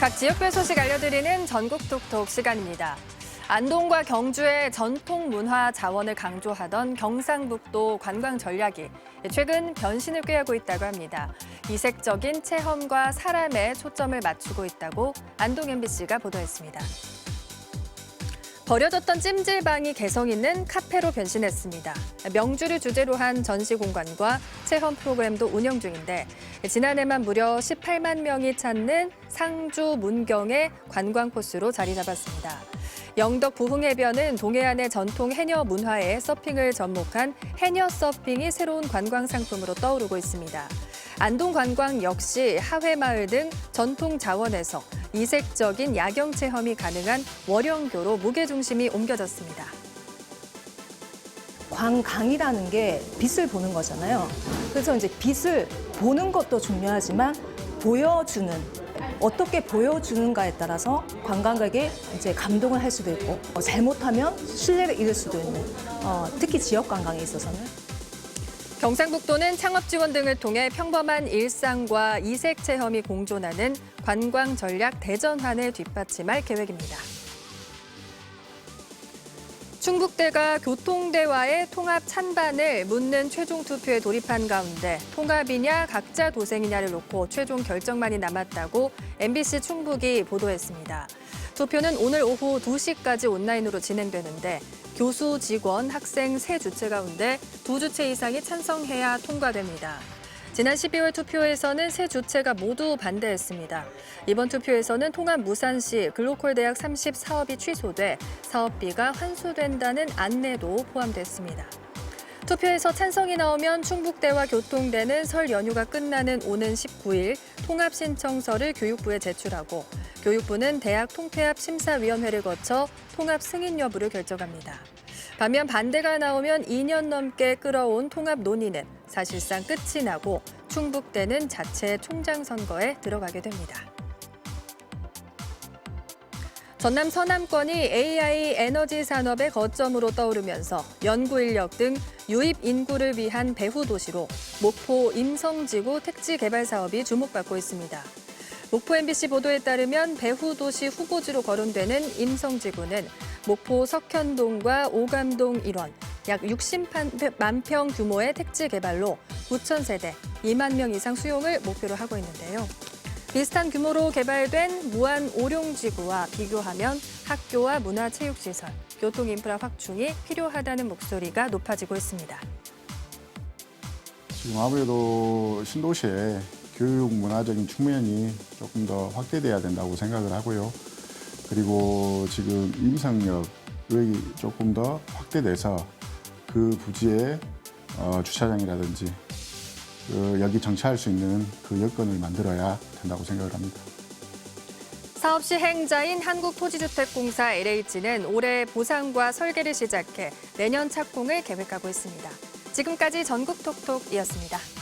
각 지역별 소식 알려드리는 전국 톡톡 시간입니다. 안동과 경주의 전통 문화 자원을 강조하던 경상북도 관광 전략이 최근 변신을 꾀하고 있다고 합니다. 이색적인 체험과 사람에 초점을 맞추고 있다고 안동 MBC가 보도했습니다. 버려졌던 찜질방이 개성 있는 카페로 변신했습니다. 명주를 주제로 한 전시 공간과 체험 프로그램도 운영 중인데 지난해만 무려 18만 명이 찾는 상주 문경의 관광 코스로 자리 잡았습니다. 영덕 부흥해변은 동해안의 전통 해녀 문화에 서핑을 접목한 해녀 서핑이 새로운 관광 상품으로 떠오르고 있습니다. 안동 관광 역시 하회마을 등 전통 자원에서 이색적인 야경 체험이 가능한 월영교로 무게중심이 옮겨졌습니다. 관광이라는 게 빛을 보는 거잖아요. 그래서 이제 빛을 보는 것도 중요하지만 보여주는 어떻게 보여주는가에 따라서 관광객이 이제 감동을 할 수도 있고 어, 잘못하면 신뢰를 잃을 수도 있는 어, 특히 지역 관광에 있어서는 경상북도는 창업 지원 등을 통해 평범한 일상과 이색 체험이 공존하는 관광 전략 대전환을 뒷받침할 계획입니다. 충북대가 교통대와의 통합 찬반을 묻는 최종 투표에 돌입한 가운데 통합이냐 각자 도생이냐를 놓고 최종 결정만이 남았다고 MBC 충북이 보도했습니다. 투표는 오늘 오후 2시까지 온라인으로 진행되는데 교수, 직원, 학생 세 주체 가운데 두 주체 이상이 찬성해야 통과됩니다. 지난 12월 투표에서는 세 주체가 모두 반대했습니다. 이번 투표에서는 통합 무산시 글로컬 대학 30 사업이 취소돼 사업비가 환수된다는 안내도 포함됐습니다. 투표에서 찬성이 나오면 충북대와 교통대는 설 연휴가 끝나는 오는 19일 통합 신청서를 교육부에 제출하고 교육부는 대학 통폐합 심사위원회를 거쳐 통합 승인 여부를 결정합니다. 반면 반대가 나오면 2년 넘게 끌어온 통합 논의는 사실상 끝이 나고 충북대는 자체 총장 선거에 들어가게 됩니다. 전남 서남권이 AI 에너지 산업의 거점으로 떠오르면서 연구 인력 등 유입 인구를 위한 배후 도시로 목포 임성지구 택지 개발 사업이 주목받고 있습니다. 목포 MBC 보도에 따르면 배후 도시 후보지로 거론되는 임성지구는 목포 석현동과 오감동 일원 약 60만 평 규모의 택지 개발로 9천 세대 2만 명 이상 수용을 목표로 하고 있는데요. 비슷한 규모로 개발된 무안 오룡지구와 비교하면 학교와 문화체육시설, 교통인프라 확충이 필요하다는 목소리가 높아지고 있습니다. 지금 아무래도 신도시의 교육 문화적인 측면이 조금 더 확대돼야 된다고 생각을 하고요. 그리고 지금 임상역이 조금 더 확대돼서 그 부지에 어, 주차장이라든지 그 여기 정차할 수 있는 그 여건을 만들어야 된다고 생각을 합니다. 사업 시행자인 한국토지주택공사 LH는 올해 보상과 설계를 시작해 내년 착공을 계획하고 있습니다. 지금까지 전국 톡톡이었습니다.